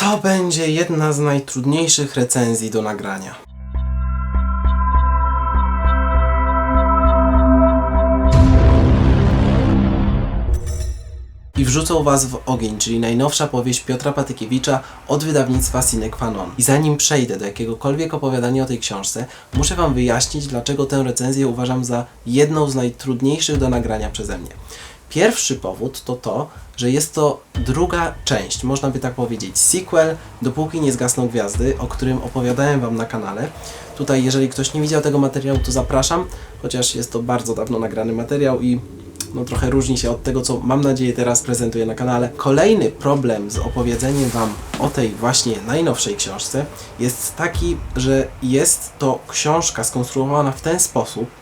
To będzie jedna z najtrudniejszych recenzji do nagrania. I wrzucą Was w ogień, czyli najnowsza powieść Piotra Patykiewicza od wydawnictwa Sine Qua Non. I zanim przejdę do jakiegokolwiek opowiadania o tej książce, muszę Wam wyjaśnić, dlaczego tę recenzję uważam za jedną z najtrudniejszych do nagrania przeze mnie. Pierwszy powód to to, że jest to druga część, można by tak powiedzieć, sequel Dopóki nie zgasną gwiazdy, o którym opowiadałem Wam na kanale. Tutaj, jeżeli ktoś nie widział tego materiału, to zapraszam, chociaż jest to bardzo dawno nagrany materiał i no trochę różni się od tego, co mam nadzieję teraz prezentuję na kanale. Kolejny problem z opowiedzeniem Wam o tej właśnie najnowszej książce jest taki, że jest to książka skonstruowana w ten sposób,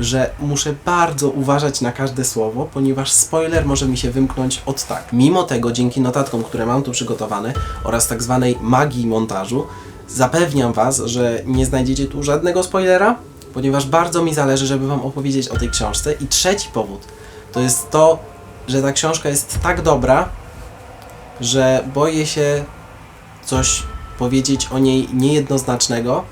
że muszę bardzo uważać na każde słowo, ponieważ spoiler może mi się wymknąć od tak. Mimo tego, dzięki notatkom, które mam tu przygotowane oraz tak zwanej magii montażu, zapewniam Was, że nie znajdziecie tu żadnego spoilera, ponieważ bardzo mi zależy, żeby Wam opowiedzieć o tej książce. I trzeci powód to jest to, że ta książka jest tak dobra, że boję się coś powiedzieć o niej niejednoznacznego,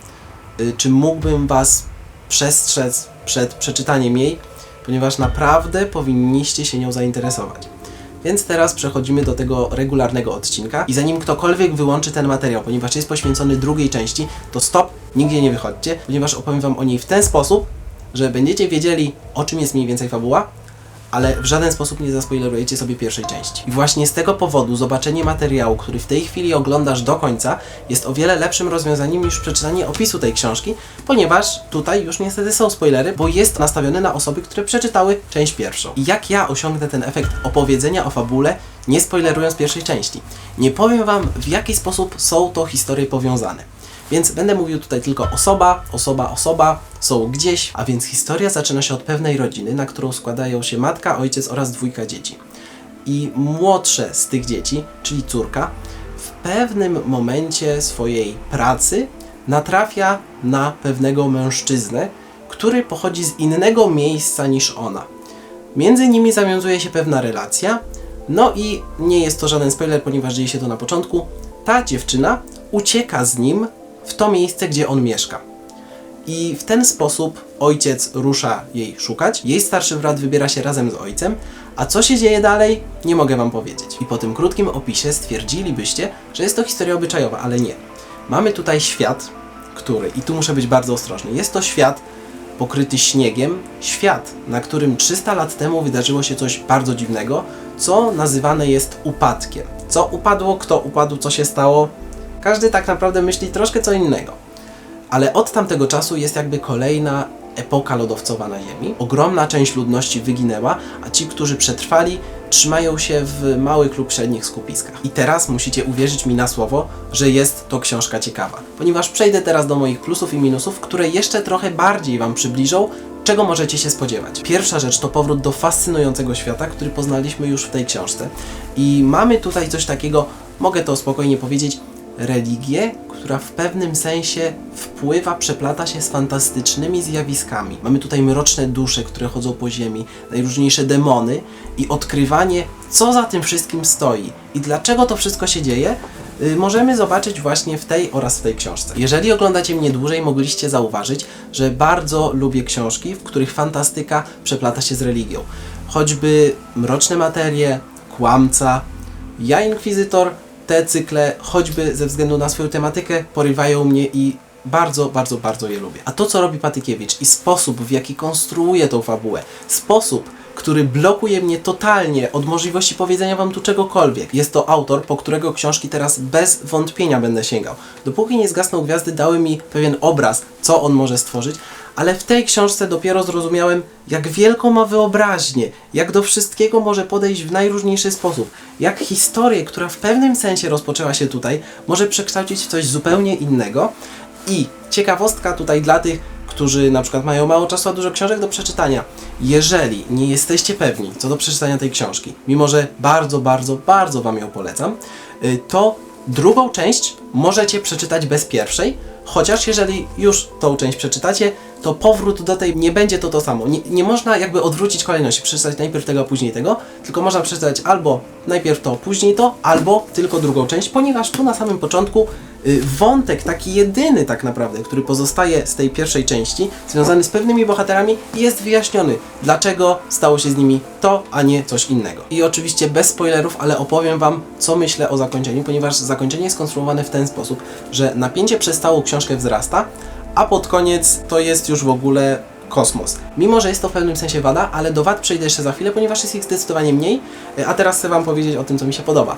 y, czy mógłbym Was przestrzec przed przeczytaniem jej, ponieważ naprawdę powinniście się nią zainteresować. Więc teraz przechodzimy do tego regularnego odcinka i zanim ktokolwiek wyłączy ten materiał, ponieważ jest poświęcony drugiej części, to stop, nigdzie nie wychodźcie, ponieważ opowiem Wam o niej w ten sposób, że będziecie wiedzieli o czym jest mniej więcej fabuła, ale w żaden sposób nie zaspoilerujecie sobie pierwszej części. I właśnie z tego powodu zobaczenie materiału, który w tej chwili oglądasz do końca, jest o wiele lepszym rozwiązaniem niż przeczytanie opisu tej książki, ponieważ tutaj już niestety są spoilery, bo jest nastawiony na osoby, które przeczytały część pierwszą. I jak ja osiągnę ten efekt opowiedzenia o fabule, nie spoilerując pierwszej części? Nie powiem Wam, w jaki sposób są to historie powiązane. Więc będę mówił tutaj tylko osoba, osoba, osoba, są gdzieś, a więc historia zaczyna się od pewnej rodziny, na którą składają się matka, ojciec oraz dwójka dzieci. I młodsze z tych dzieci, czyli córka, w pewnym momencie swojej pracy natrafia na pewnego mężczyznę, który pochodzi z innego miejsca niż ona. Między nimi zawiązuje się pewna relacja, no i nie jest to żaden spoiler, ponieważ dzieje się to na początku. Ta dziewczyna ucieka z nim w to miejsce, gdzie on mieszka. I w ten sposób ojciec rusza jej szukać. Jej starszy brat wybiera się razem z ojcem, a co się dzieje dalej, nie mogę wam powiedzieć. I po tym krótkim opisie stwierdzilibyście, że jest to historia obyczajowa, ale nie. Mamy tutaj świat, który, i tu muszę być bardzo ostrożny, jest to świat pokryty śniegiem, świat, na którym 300 lat temu wydarzyło się coś bardzo dziwnego, co nazywane jest upadkiem. Co upadło, kto upadł, co się stało, każdy tak naprawdę myśli troszkę co innego. Ale od tamtego czasu jest jakby kolejna epoka lodowcowa na Ziemi. Ogromna część ludności wyginęła, a ci, którzy przetrwali, trzymają się w małych lub średnich skupiskach. I teraz musicie uwierzyć mi na słowo, że jest to książka ciekawa. Ponieważ przejdę teraz do moich plusów i minusów, które jeszcze trochę bardziej Wam przybliżą, czego możecie się spodziewać. Pierwsza rzecz to powrót do fascynującego świata, który poznaliśmy już w tej książce. I mamy tutaj coś takiego, mogę to spokojnie powiedzieć, religię, która w pewnym sensie wpływa, przeplata się z fantastycznymi zjawiskami. Mamy tutaj mroczne dusze, które chodzą po ziemi, najróżniejsze demony i odkrywanie, co za tym wszystkim stoi i dlaczego to wszystko się dzieje, y, możemy zobaczyć właśnie w tej oraz w tej książce. Jeżeli oglądacie mnie dłużej, mogliście zauważyć, że bardzo lubię książki, w których fantastyka przeplata się z religią. Choćby Mroczne Materie, Kłamca, Ja Inkwizytor te cykle, choćby ze względu na swoją tematykę, porywają mnie i bardzo, bardzo, bardzo je lubię. A to, co robi Patykiewicz i sposób, w jaki konstruuje tą fabułę, sposób, który blokuje mnie totalnie od możliwości powiedzenia wam tu czegokolwiek. Jest to autor, po którego książki teraz bez wątpienia będę sięgał. Dopóki nie zgasną gwiazdy, dały mi pewien obraz, co on może stworzyć, ale w tej książce dopiero zrozumiałem, jak wielką ma wyobraźnię, jak do wszystkiego może podejść w najróżniejszy sposób, jak historię, która w pewnym sensie rozpoczęła się tutaj, może przekształcić w coś zupełnie innego. I ciekawostka tutaj dla tych, którzy na przykład mają mało czasu, a dużo książek do przeczytania. Jeżeli nie jesteście pewni co do przeczytania tej książki, mimo że bardzo, bardzo, bardzo Wam ją polecam, y, to drugą część możecie przeczytać bez pierwszej, chociaż jeżeli już tą część przeczytacie, to powrót do tej nie będzie to to samo. Nie, nie można jakby odwrócić kolejności, przeczytać najpierw tego, a później tego, tylko można przeczytać albo najpierw to, później to, albo tylko drugą część, ponieważ tu na samym początku y, wątek, taki jedyny tak naprawdę, który pozostaje z tej pierwszej części, związany z pewnymi bohaterami, jest wyjaśniony, dlaczego stało się z nimi to, a nie coś innego. I oczywiście bez spoilerów, ale opowiem Wam, co myślę o zakończeniu, ponieważ zakończenie jest skonstruowane w ten sposób, że napięcie przez całą książkę wzrasta, a pod koniec to jest już w ogóle kosmos. Mimo, że jest to w pewnym sensie wada, ale do wad przejdę jeszcze za chwilę, ponieważ jest ich zdecydowanie mniej, y, a teraz chcę Wam powiedzieć o tym, co mi się podoba.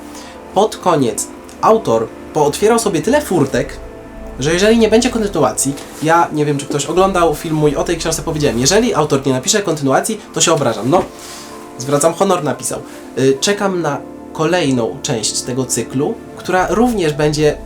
Pod koniec autor pootwierał sobie tyle furtek, że jeżeli nie będzie kontynuacji, ja nie wiem, czy ktoś oglądał film mój o tej książce, powiedziałem, jeżeli autor nie napisze kontynuacji, to się obrażam. No, zwracam honor, napisał. Y, Czekam na kolejną część tego cyklu, która również będzie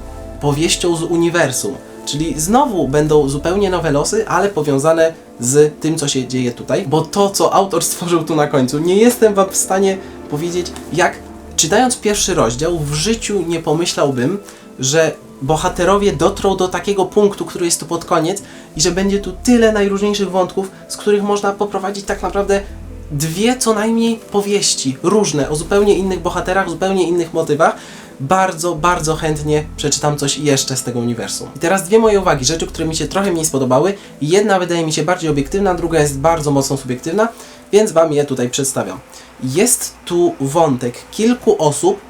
powieścią z uniwersum. Czyli znowu będą zupełnie nowe losy, ale powiązane z tym, co się dzieje tutaj, bo to, co autor stworzył tu na końcu, nie jestem wam w stanie powiedzieć, jak czytając pierwszy rozdział, w życiu nie pomyślałbym, że bohaterowie dotrą do takiego punktu, który jest tu pod koniec i że będzie tu tyle najróżniejszych wątków, z których można poprowadzić tak naprawdę dwie co najmniej powieści, różne, o zupełnie innych bohaterach, zupełnie innych motywach. Bardzo, bardzo chętnie przeczytam coś jeszcze z tego uniwersum. I teraz dwie moje uwagi, rzeczy, które mi się trochę mniej spodobały. Jedna wydaje mi się bardziej obiektywna, druga jest bardzo mocno subiektywna, więc Wam je tutaj przedstawiam. Jest tu wątek kilku osób,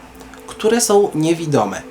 które są niewidome.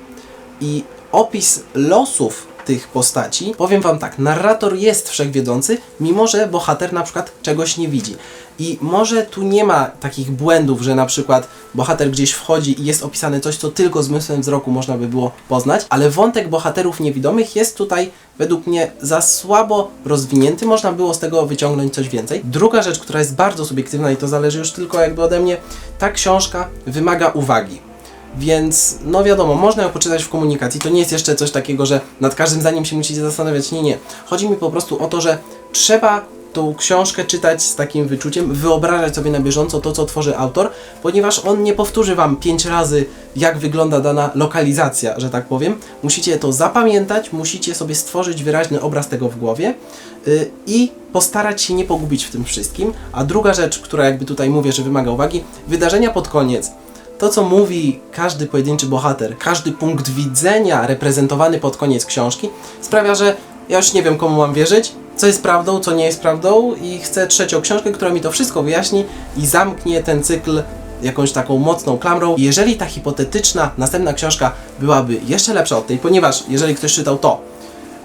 I opis losów tych postaci, powiem wam tak, narrator jest wszechwiedzący, mimo że bohater na przykład czegoś nie widzi. I może tu nie ma takich błędów, że na przykład bohater gdzieś wchodzi i jest opisane coś, co tylko zmysłem wzroku można by było poznać, ale wątek bohaterów niewidomych jest tutaj według mnie za słabo rozwinięty, można było z tego wyciągnąć coś więcej. Druga rzecz, która jest bardzo subiektywna i to zależy już tylko jakby ode mnie, ta książka wymaga uwagi. Więc, no wiadomo, można ją poczytać w komunikacji. To nie jest jeszcze coś takiego, że nad każdym zdaniem się musicie zastanawiać. Nie, nie. Chodzi mi po prostu o to, że trzeba tą książkę czytać z takim wyczuciem, wyobrażać sobie na bieżąco to, co tworzy autor, ponieważ on nie powtórzy wam pięć razy, jak wygląda dana lokalizacja, że tak powiem. Musicie to zapamiętać, musicie sobie stworzyć wyraźny obraz tego w głowie yy, i postarać się nie pogubić w tym wszystkim. A druga rzecz, która jakby tutaj mówię, że wymaga uwagi, wydarzenia pod koniec to, co mówi każdy pojedynczy bohater, każdy punkt widzenia reprezentowany pod koniec książki, sprawia, że ja już nie wiem, komu mam wierzyć, co jest prawdą, co nie jest prawdą, i chcę trzecią książkę, która mi to wszystko wyjaśni i zamknie ten cykl jakąś taką mocną klamrą. Jeżeli ta hipotetyczna następna książka byłaby jeszcze lepsza od tej, ponieważ jeżeli ktoś czytał to,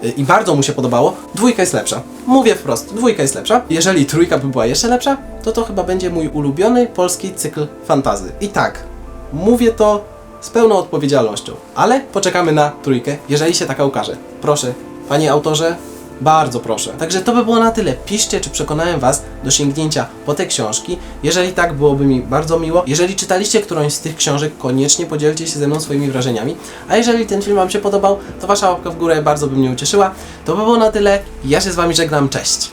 y, i bardzo mu się podobało, dwójka jest lepsza. Mówię wprost, dwójka jest lepsza. Jeżeli trójka by była jeszcze lepsza, to to chyba będzie mój ulubiony polski cykl fantazy. I tak, mówię to z pełną odpowiedzialnością, ale poczekamy na trójkę, jeżeli się taka ukaże. Proszę, panie autorze, bardzo proszę. Także to by było na tyle. Piszcie, czy przekonałem Was do sięgnięcia po te książki. Jeżeli tak, byłoby mi bardzo miło. Jeżeli czytaliście którąś z tych książek, koniecznie podzielcie się ze mną swoimi wrażeniami. A jeżeli ten film Wam się podobał, to Wasza łapka w górę bardzo by mnie ucieszyła. To by było na tyle. Ja się z Wami żegnam. Cześć!